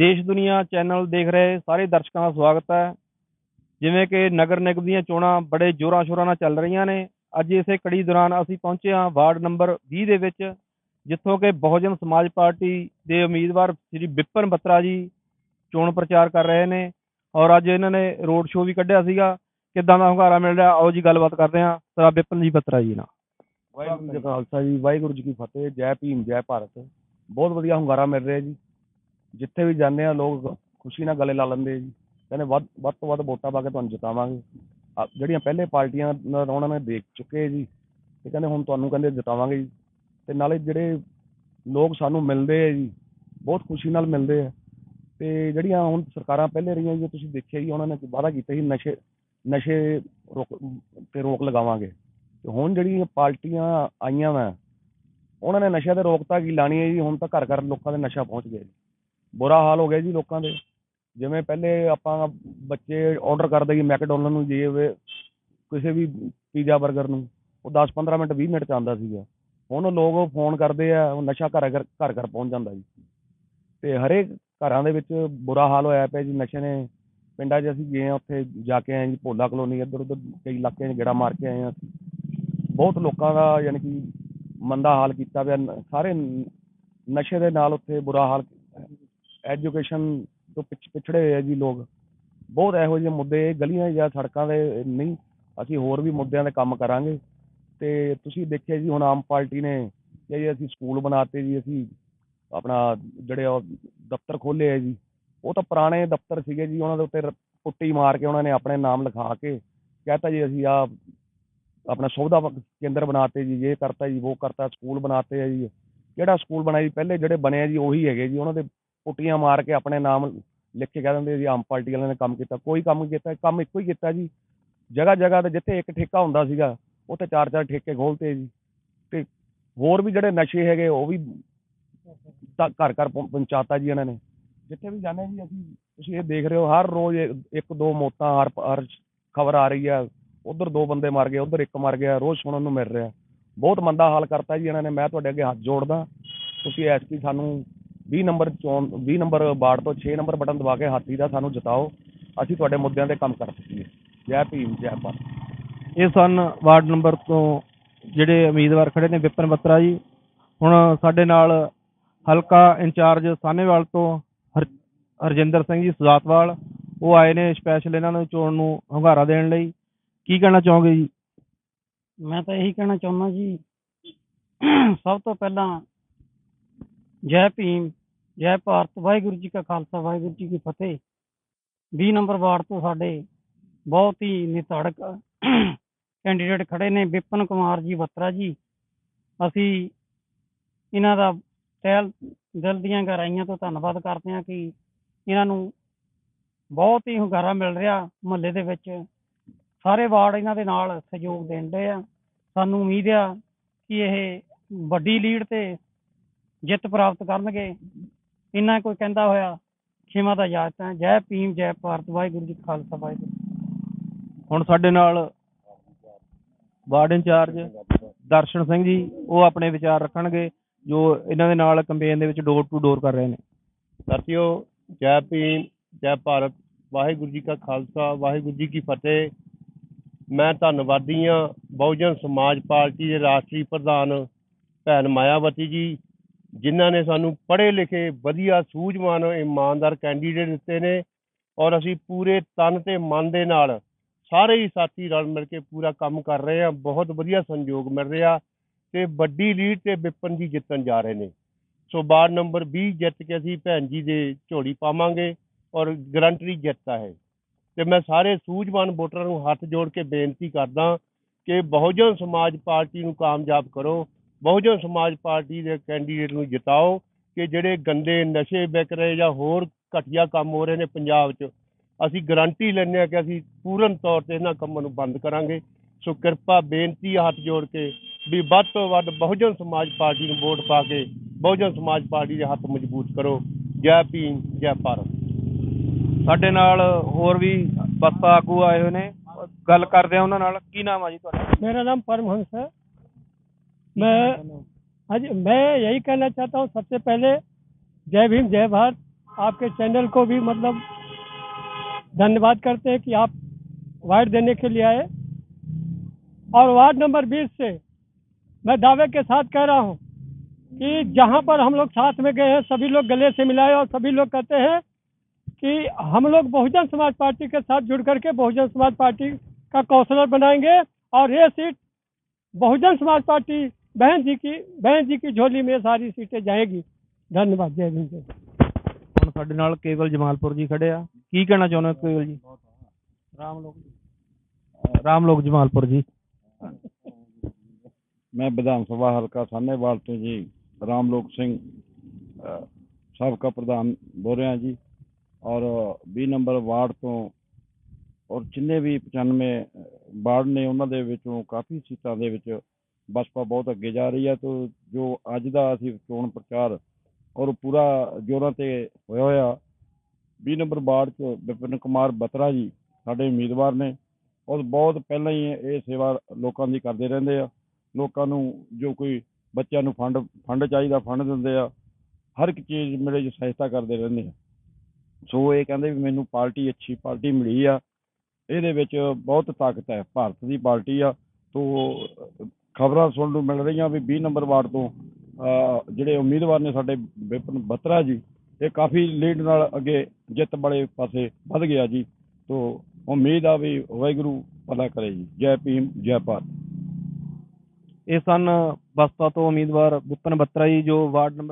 ਦੇਸ਼ ਦੁਨੀਆ ਚੈਨਲ ਦੇਖ ਰਹੇ ਸਾਰੇ ਦਰਸ਼ਕਾਂ ਦਾ ਸਵਾਗਤ ਹੈ। ਜਿਵੇਂ ਕਿ ਨਗਰ ਨਿਗਮ ਦੀਆਂ ਚੋਣਾਂ ਬੜੇ ਜ਼ੋਰਾਂ ਸ਼ੋਰਾਂ ਨਾਲ ਚੱਲ ਰਹੀਆਂ ਨੇ। ਅੱਜ ਇਸੇ ਕੜੀ ਦੌਰਾਨ ਅਸੀਂ ਪਹੁੰਚੇ ਹਾਂ ਵਾਰਡ ਨੰਬਰ 20 ਦੇ ਵਿੱਚ, ਜਿੱਥੋਂ ਕਿ ਬਹੁਜਨ ਸਮਾਜ ਪਾਰਟੀ ਦੇ ਉਮੀਦਵਾਰ ਸ੍ਰੀ ਵਿਪਨ ਬੱਤਰਾ ਜੀ ਚੋਣ ਪ੍ਰਚਾਰ ਕਰ ਰਹੇ ਨੇ ਔਰ ਅੱਜ ਇਹਨਾਂ ਨੇ ਰੋਡ ਸ਼ੋਅ ਵੀ ਕੱਢਿਆ ਸੀਗਾ। ਕਿੱਦਾਂ ਦਾ ਹੁੰਗਾਰਾ ਮਿਲ ਰਿਹਾ? ਆਓ ਜੀ ਗੱਲਬਾਤ ਕਰਦੇ ਹਾਂ ਸਰਾ ਵਿਪਨ ਜੀ ਬੱਤਰਾ ਜੀ ਨਾਲ। ਵਾਹਿਗੁਰੂ ਜੀ ਖਾਲਸਾ ਜੀ, ਵਾਹਿਗੁਰੂ ਜੀ ਕੀ ਫਤਿਹ, ਜੈ ਭੀਮ, ਜੈ ਭਾਰਤ। ਬਹੁਤ ਵਧੀਆ ਹੁੰਗਾਰਾ ਮਿਲ ਰਿਹਾ ਜੀ। ਜਿੱਥੇ ਵੀ ਜਾਂਦੇ ਆ, ਲੋਕ ਖੁਸ਼ੀ ਨਾਲ ਗਲੇ ਲਾ ਲੈਂਦੇ ਆ ਜੀ। ਕਹਿੰਦੇ ਵੱਧ ਵੱਧ ਤੋਂ ਵੱਧ ਵੋਟਾਂ ਪਾ ਕੇ ਤੁਹਾਨੂੰ ਜਿਤਾਵਾਂਗੇ। ਆ, ਜਿਹੜੀਆਂ ਪਹਿਲੇ ਪਾਰਟੀਆਂ ਨਾਲ ਉਹਨਾਂ ਨੇ ਦੇਖ ਚੁੱਕੇ ਜੀ, ਤੇ ਕਹਿੰਦੇ ਹੁਣ ਤੁਹਾਨੂੰ ਕਹਿੰਦੇ ਜਿਤਾਵਾਂਗੇ ਜੀ। ਤੇ ਨਾਲੇ ਜਿਹੜੇ ਲੋਕ ਸਾਨੂੰ ਮਿਲਦੇ ਆ ਜੀ, ਬਹੁਤ ਖੁਸ਼ੀ ਨਾਲ ਮਿਲਦੇ ਆ। ਤੇ ਜਿਹੜੀਆਂ ਹੁਣ ਸਰਕਾਰਾਂ ਪਹਿਲੇ ਰਹੀਆਂ ਜੀ ਤੁਸੀਂ ਦੇਖਿਆ ਜੀ, ਉਹਨਾਂ ਨੇ ਵਾਅਦਾ ਕੀਤਾ ਸੀ ਨਸ਼ੇ ਨਸ਼ੇ ਰੋਕ, ਤੇ ਰੋਕ ਲਗਾਵਾਂਗੇ। ਤੇ ਹੁਣ ਜਿਹੜੀਆਂ ਪਾਰਟੀਆਂ ਆਈਆਂ ਵਾ, ਉਹਨਾਂ ਨੇ ਨਸ਼ਿਆਂ ਤੇ ਰੋਕਤਾ ਕੀ ਲਾਣੀ ਹੈ ਜੀ, ਹੁਣ ਤਾਂ ਘਰ ਘਰ ਲੋਕਾਂ ਦੇ ਨਸ਼ਾ ਪਹੁੰਚ ਗਿਆ ਜੀ। ਬੁਰਾ ਹਾਲ ਹੋ ਗਿਆ ਜੀ ਲੋਕਾਂ ਦੇ। ਜਿਵੇਂ ਪਹਿਲੇ ਆਪਾਂ ਬੱਚੇ ਆਰਡਰ ਕਰਦੇ ਸੀ ਮੈਕਡੋਨਲਡ ਨੂੰ ਜੇ ਵੇ ਕਿਸੇ ਵੀ ਪੀਜ਼ਾ 버ਗਰ ਨੂੰ, ਉਹ 10 15 ਮਿੰਟ 20 ਮਿੰਟ ਚ ਆਉਂਦਾ ਸੀਗਾ। ਹੁਣ ਲੋਕ ਫੋਨ ਕਰਦੇ ਆ, ਉਹ ਨਸ਼ਾ ਘਰ ਘਰ ਘਰ ਘਰ ਪਹੁੰਚ ਜਾਂਦਾ ਜੀ। ਤੇ ਹਰੇਕ ਘਰਾਂ ਦੇ ਵਿੱਚ ਬੁਰਾ ਹਾਲ ਹੋਇਆ ਪਿਆ ਜੀ, ਨਸ਼ੇ ਨੇ। ਪਿੰਡਾਂ 'ਚ ਅਸੀਂ ਗਏ ਆ ਉੱਥੇ ਜਾ ਕੇ ਆਏ ਜੀ, ਭੋਲਾ ਕਲੋਨੀ ਇੱਧਰ ਉੱਧਰ, ਕਈ ਇਲਾਕਿਆਂ 'ਚ ਗੇੜਾ ਮਾਰ ਕੇ ਆਏ ਆ ਬਹੁਤ ਲੋਕਾਂ ਦਾ ਯਾਨੀ ਕਿ ਮੰਦਾ ਹਾਲ ਕੀਤਾ ਪਿਆ। ਸਾਰੇ ਨਸ਼ੇ ਦੇ ਨਾਲ ਉੱਥੇ ਬੁਰਾ ਹਾਲ ਐਜੂਕੇਸ਼ਨ ਤੋਂ ਪਿਛ, ਪਿਛੜੇ ਹੋਏ ਆ ਜੀ ਲੋਕ। ਬਹੁਤ ਇਹੋ ਜਿਹੇ ਮੁੱਦੇ ਗਲੀਆਂ ਜਾਂ ਸੜਕਾਂ ਦੇ ਨਹੀਂ, ਅਸੀਂ ਹੋਰ ਵੀ ਮੁੱਦਿਆਂ ਦੇ ਕੰਮ ਕਰਾਂਗੇ। ਤੇ ਤੁਸੀਂ ਦੇਖਿਆ ਜੀ, ਹੁਣ ਆਮ ਪਾਰਟੀ ਨੇ ਕਿ ਜੀ ਅਸੀਂ ਸਕੂਲ ਬਣਾਤੇ ਜੀ, ਅਸੀਂ ਆਪਣਾ ਜਿਹੜੇ ਉਹ ਦਫ਼ਤਰ ਖੋਲ੍ਹੇ ਆ ਜੀ, ਉਹ ਤਾਂ ਪੁਰਾਣੇ ਦਫ਼ਤਰ ਸੀਗੇ ਜੀ, ਉਹਨਾਂ ਦੇ ਉੱਤੇ ਰ- ਪੁੱਟੀ ਮਾਰ ਕੇ ਉਹਨਾਂ ਨੇ ਆਪਣੇ ਨਾਮ ਲਿਖਾ ਕੇ ਕਹਤਾ ਜੀ, ਅਸੀਂ ਆ ਆਪਣਾ ਸੁਵਿਧਾ ਵ- ਕੇਂਦਰ ਬਣਾਤੇ ਜੀ, ਇਹ ਕਰਤਾ ਜੀ, ਉਹ ਕਰਤਾ, ਸਕੂਲ ਬਣਾਤੇ ਆ ਜੀ। ਕਿਹੜਾ ਸਕੂਲ ਬਣਾਇਆ ਜੀ? ਪਹਿਲੇ ਜਿਹੜੇ ਬਣੇ ਆ ਜੀ, ਉਹੀ ਹੈਗੇ ਜੀ, ਉਹਨਾਂ ਦੇ ਕੁੱਟੀਆਂ ਮਾਰ ਕੇ ਆਪਣੇ ਨਾਮ ਲਿਖ ਕੇ ਕਹਿ ਦਿੰਦੇ ਜੀ ਆਮ ਪਾਰਟੀ ਵਾਲਿਆਂ ਨੇ ਕੰਮ ਕੀਤਾ, ਕੋਈ ਕੰਮ ਨਹੀਂ ਕੀਤਾ, ਕੰਮ ਇੱਕੋ ਹੀ ਕੀਤਾ ਜੀ। ਜਗ੍ਹਾ ਜਗ੍ਹਾ ਤੇ ਜਿੱਥੇ ਇੱਕ ਠੇਕਾ ਹੁੰਦਾ ਸੀਗਾ, ਉੱਥੇ ਚਾਰ ਚਾਰ ਠੇਕੇ ਖੋਲਤੇ ਜੀ। ਤੇ ਹੋਰ ਵੀ ਜਿਹੜੇ ਨਸ਼ੇ ਹੈਗੇ, ਉਹ ਵੀ ਘਰ ਘਰ ਪਹੁੰਚਾਤਾ ਜੀ ਇਹਨਾਂ ਨੇ। ਜਿੱਥੇ ਵੀ ਜਾਂਦੇ ਜੀ ਅਸੀਂ, ਤੁਸੀਂ ਇਹ ਦੇਖ ਰਹੇ ਹੋ, ਹਰ ਰੋਜ਼ ਇੱਕ ਦੋ ਮੌਤਾਂ, ਹਰ ਹਰ ਖਬਰ ਆ ਰਹੀ ਹੈ ਉਧਰ ਦੋ ਬੰਦੇ ਮਰ ਗਏ, ਉਧਰ ਇੱਕ ਮਰ ਗਿਆ, ਰੋਜ਼ ਸੁਣਨ ਨੂੰ ਮਿਲ ਰਿਹਾ। ਬਹੁਤ ਮੰਦਾ ਹਾਲ ਕਰਤਾ ਜੀ ਇਹਨਾਂ ਨੇ, ਮੈਂ ਤੁਹਾਡੇ ਅੱਗੇ ਹੱਥ ਜੋੜਦਾ। ਤੁਸੀਂ ਐਸਪੀ ਸਾਨੂੰ 20 ਨੰਬਰ ਚੋਣ 20 ਨੰਬਰ ਵਾਰਡ ਤੋਂ 6 ਨੰਬਰ ਬਟਨ ਦਬਾ ਕੇ ਹਾਥੀ ਦਾ ਸਾਨੂੰ ਜਿਤਾਓ। ਅਸੀਂ ਤੁਹਾਡੇ ਮੁੱਦਿਆਂ ਤੇ ਕੰਮ ਕਰ ਸਕੀਏ। ਜੈ ਭੀਮ ਜੈ ਭਾਰਤ। ਇਹ ਸਨ ਵਾਰਡ ਨੰਬਰ ਤੋਂ ਜਿਹੜੇ ਉਮੀਦਵਾਰ ਖੜੇ ਨੇ ਵਿਪਨ ਬੱਤਰਾ ਜੀ। ਹੁਣ ਸਾਡੇ ਨਾਲ ਹਲਕਾ ਇੰਚਾਰਜ ਸਾਹਨੇਵਾਲ ਤੋਂ ਹਰ- ਹਰਜਿੰਦਰ ਸਿੰਘ ਜੀ ਸੁਜਾਤਵਾਲ। ਉਹ ਆਏ ਨੇ ਸਪੈਸ਼ਲ ਇਹਨਾਂ ਨੂੰ ਚੋਣ ਨੂੰ ਹੁੰਗਾਰਾ ਦੇਣ ਲਈ। ਕੀ ਕਹਿਣਾ ਚਾਹੋਗੇ ਜੀ? ਮੈਂ ਤਾਂ ਇਹੀ ਕਹਿਣਾ ਚਾਹੁੰਦਾ ਜੀ ਸਭ ਤੋਂ ਪਹਿਲਾਂ ਜੈ ਭੀਮ ਜੈ ਭਾਰਤ, ਵਾਹਿਗੁਰੂ ਜੀ ਕਾ ਖਾਲਸਾ, ਵਾਹਿਗੁਰੂ ਜੀ ਕੀ ਫਤਿਹ। 20 ਨੰਬਰ ਵਾਰਡ ਤੋਂ ਸਾਡੇ ਬਹੁਤ ਹੀ ਨਿਧੜਕ ਕੈਂਡੀਡੇਟ ਖੜੇ ਨੇ ਵਿਪਨ ਕੁਮਾਰ ਜੀ ਬੱਤਰਾ ਜੀ। ਅਸੀਂ ਇਹਨਾਂ ਦਾ ਤਹਿਲ ਦਿਲ ਦੀਆਂ ਗਹਿਰਾਈਆਂ ਤੋਂ ਧੰਨਵਾਦ ਕਰਦੇ ਹਾਂ ਕਿ ਇਹਨਾਂ ਨੂੰ ਬਹੁਤ ਹੀ ਹੁੰਗਾਰਾ ਮਿਲ ਰਿਹਾ ਮੁਹੱਲੇ ਦੇ ਵਿੱਚ। ਸਾਰੇ ਵਾਰਡ ਇਹਨਾਂ ਦੇ ਨਾਲ ਸਹਿਯੋਗ ਦੇਣ ਦੇ ਆ। ਸਾਨੂੰ ਉਮੀਦ ਆ ਕਿ ਇਹ ਵੱਡੀ ਲੀਡ ਤੇ ਜਿੱਤ ਪ੍ਰਾਪਤ ਕਰਨਗੇ। ਇੰਨਾ ਕੋਈ ਕਹਿੰਦਾ ਹੋਇਆ ਖਿਮਾ ਦਾ ਇਜਾਜ਼ਤ ਹੈ। ਜੈ ਭੀਮ ਜੈ ਭਾਰਤ। ਵਾਹਿਗੁਰੂ ਜੀ ਕਾ ਖਾਲਸਾ ਵਾਹਿਗੁਰੂ ਹੁਣ ਸਾਡੇ ਨਾਲ ਵਾਰਡ ਇੰਚਾਰਜ ਦਰਸ਼ਨ ਸਿੰਘ ਜੀ ਉਹ ਆਪਣੇ ਵਿਚਾਰ ਰੱਖਣਗੇ ਜੋ ਇਹਨਾਂ ਦੇ ਨਾਲ ਕੰਪੇਨ ਦੇ ਵਿੱਚ ਡੋਰ ਟੂ ਡੋਰ ਕਰ ਰਹੇ ਨੇ। ਸਾਥੀਓ ਜੈ ਭੀਮ ਜੈ ਭਾਰਤ। ਵਾਹਿਗੁਰੂ ਜੀ ਕਾ ਖਾਲਸਾ ਵਾਹਿਗੁਰੂ ਜੀ ਕੀ ਫਤਿਹ। ਮੈਂ ਧੰਨਵਾਦੀ ਹਾਂ ਬਹੁਜਨ ਸਮਾਜ ਪਾਰਟੀ ਦੇ ਰਾਸ਼ਟਰੀ ਪ੍ਰਧਾਨ ਭੈਣ ਮਾਇਆਵਤੀ ਜੀ ਜਿਨ੍ਹਾਂ ਨੇ ਸਾਨੂੰ ਪੜ੍ਹੇ ਲਿਖੇ, ਵਧੀਆ, ਸੂਝਵਾਨ, ਇਮਾਨਦਾਰ ਕੈਂਡੀਡੇਟ ਦਿੱਤੇ ਨੇ ਔਰ ਅਸੀਂ ਪੂਰੇ ਤਨ ਤੇ ਮਨ ਦੇ ਨਾਲ ਸਾਰੇ ਹੀ ਸਾਥੀ ਰਲ ਮਿਲ ਕੇ ਪੂਰਾ ਕੰਮ ਕਰ ਰਹੇ ਹਾਂ। ਬਹੁਤ ਵਧੀਆ ਸੰਯੋਗ ਮਿਲ ਰਿਹਾ ਤੇ ਵੱਡੀ ਲੀਡ ਤੇ ਵਿਪਨ ਜੀ ਜਿੱਤਣ ਜਾ ਰਹੇ ਨੇ। ਸੋ ਵਾਰਡ ਨੰਬਰ 20 ਜਿੱਤ ਕੇ ਅਸੀਂ ਭੈਣ ਜੀ ਦੇ ਝੋਲੀ ਪਾਵਾਂਗੇ ਔਰ ਗਰੰਟਰੀ ਜਿੱਤ ਹੈ। ਤੇ ਮੈਂ ਸਾਰੇ ਸੂਝਵਾਨ ਵੋਟਰਾਂ ਨੂੰ ਹੱਥ ਜੋੜ ਕੇ ਬੇਨਤੀ ਕਰਦਾ ਕਿ ਬਹੁਜਨ ਸਮਾਜ ਪਾਰਟੀ ਨੂੰ ਕਾਮਯਾਬ ਕਰੋ। ਬਹੁਜਨ ਸਮਾਜ ਪਾਰਟੀ ਦੇ ਕੈਂਡੀਡੇਟ ਨੂੰ ਜਿਤਾਓ ਕਿ ਜਿਹੜੇ ਗੰਦੇ ਨਸ਼ੇ ਵਿਕ ਰਹੇ ਜਾਂ ਹੋਰ ਘਟੀਆ ਕੰਮ ਹੋ ਰਹੇ ਨੇ ਪੰਜਾਬ 'ਚ ਅਸੀਂ ਗਰੰਟੀ ਲੈਂਦੇ ਆ ਕਿ ਅਸੀਂ ਪੂਰਨ ਤੌਰ ਤੇ ਇਹਨਾਂ ਕੰਮਾਂ ਨੂੰ ਬੰਦ ਕਰਾਂਗੇ। ਸੋ ਕਿਰਪਾ ਬੇਨਤੀ ਹੱਥ ਜੋੜ ਕੇ ਵੀ ਵੱਧ ਤੋਂ ਵੱਧ ਬਹੁਜਨ ਸਮਾਜ ਪਾਰਟੀ ਨੂੰ ਵੋਟ ਪਾ ਕੇ ਬਹੁਜਨ ਸਮਾਜ ਪਾਰਟੀ ਦੇ ਹੱਥ ਮਜ਼ਬੂਤ ਕਰੋ। ਜੈ ਭੀਮ ਜੈ ਭਾਰਤ। ਸਾਡੇ ਨਾਲ ਹੋਰ ਵੀ ਬਸਤਾ ਆਗੂ ਆਏ ਹੋਏ ਨੇ। ਗੱਲ ਕਰਦੇ ਆ ਉਹਨਾਂ ਨਾਲ। ਕੀ ਨਾਮ ਆ ਜੀ ਤੁਹਾਡਾ? ਮੇਰਾ ਨਾਮ ਪਰਮਹੰਸ ਹੈ। मैं आज मैं यही कहना चाहता हूँ सबसे पहले जय भीम जय भारत। आपके चैनल को भी मतलब धन्यवाद करते हैं कि आप वार्ड देने के लिए आए। और वार्ड नंबर 20 से मैं दावे के साथ कह रहा हूँ कि जहाँ पर हम लोग साथ में गए हैं सभी लोग गले से मिलाए और सभी लोग कहते हैं कि हम लोग बहुजन समाज पार्टी के साथ जुड़ करके बहुजन समाज पार्टी का काउंसलर बनाएँगे और ये सीट बहुजन समाज पार्टी बहन जी की बहन जी की झोली में सारी सीटें जाएगी धन्यवाद जय भीम जय ਹੁਣ ਸਾਡੇ ਨਾਲ ਕੇਵਲ ਜਮਾਲਪੁਰ ਜੀ ਖੜੇ ਆ ਕੀ ਕਹਿਣਾ ਚਾਹੁੰਦੇ ਹੋ ਕੇਵਲ ਜੀ ਰਾਮ ਲੋਕ ਰਾਮ ਲੋਕ ਜਮਾਲਪੁਰ ਜੀ ਮੈਂ ਵਿਧਾਨ ਸਭਾ ਹਲਕਾ ਸਾਹਨੇਵਾਲ ਤੋਂ ਜੀ ਰਾਮਲੋਕ ਸਿੰਘ ਅਹ, ਸਾਬਕਾ ਪ੍ਰਧਾਨ ਬੋਲ ਰਿਹਾ ਜੀ ਔਰ 20 ਨੰਬਰ ਵਾਰਡ ਤੋਂ ਔਰ ਜਿੰਨੇ ਵੀ 95 ਵਾਰਡ ਨੇ ਉਹਨਾਂ ਦੇ ਵਿੱਚੋਂ ਕਾਫੀ ਸੀਟਾਂ ਦੇ ਵਿੱਚ ਬਸਪਾ ਬਹੁਤ ਅੱਗੇ ਜਾ ਰਹੀ ਹੈ, ਤੋਂ ਜੋ ਅੱਜ ਦਾ ਅਸੀਂ ਚੋਣ ਪ੍ਰਚਾਰ ਔਰ ਪੂਰਾ ਜੋਰਾਂ ਤੇ ਹੋਇਆ ਹੋਇਆ 20 ਨੰਬਰ ਵਾਰਡ 'ਚ ਵਿਪਿਨ ਕੁਮਾਰ ਬਤਰਾ ਜੀ ਸਾਡੇ ਉਮੀਦਵਾਰ ਨੇ ਔਰ ਬਹੁਤ ਪਹਿਲਾਂ ਹੀ ਇਹ ਸੇਵਾ ਲੋਕਾਂ ਦੀ ਕਰਦੇ ਰਹਿੰਦੇ ਆ, ਲੋਕਾਂ ਨੂੰ ਜੋ ਕੋਈ ਬੱਚਿਆਂ ਨੂੰ ਫੰਡ ਫੰਡ ਚਾਹੀਦਾ, ਫੰਡ ਦਿੰਦੇ ਆ, ਹਰ ਇੱਕ ਚੀਜ਼ ਮੇਰੇ ਜੋ ਸਹਾਇਤਾ ਕਰਦੇ ਰਹਿੰਦੇ ਆ। ਸੋ ਇਹ ਕਹਿੰਦੇ ਵੀ ਮੈਨੂੰ ਪਾਰਟੀ ਅੱਛੀ ਪਾਰਟੀ ਮਿਲੀ ਆ, ਇਹਦੇ ਵਿੱਚ ਬਹੁਤ ਤਾਕਤ ਹੈ, ਭਾਰਤ ਦੀ ਪਾਰਟੀ ਆ, ਤੋਂ ਖਬਰਾਂ ਸੁਣਨ ਨੂੰ ਮਿਲ ਰਹੀਆਂ ਵੀ 20 ਨੰਬਰ ਵਾਰਡ ਤੋਂ ਜਿਹੜੇ ਉਮੀਦਵਾਰ ਨੇ ਸਾਡੇ ਵਿਪਨ ਬਤਰਾ ਜੀ, ਇਹ ਕਾਫੀ ਲੀਡ ਨਾਲ ਅੱਗੇ ਜਿੱਤ ਵਾਲੇ ਪਾਸੇ ਵੱਧ ਗਿਆ ਜੀ। ਤੋਂ ਉਮੀਦ ਆ ਵੀ ਵਾਹਿਗੁਰੂ ਭਲਾ ਕਰੇ ਜੀ। ਜੈ ਭੀਮ, ਜੈ ਭਾਰਤ। ਇਹ ਸਨ ਬਸਪਾ ਤੋਂ ਉਮੀਦਵਾਰ ਵਿਪਨ ਬਤਰਾ ਜੀ, ਜੋ ਵਾਰਡ ਨੰਬਰ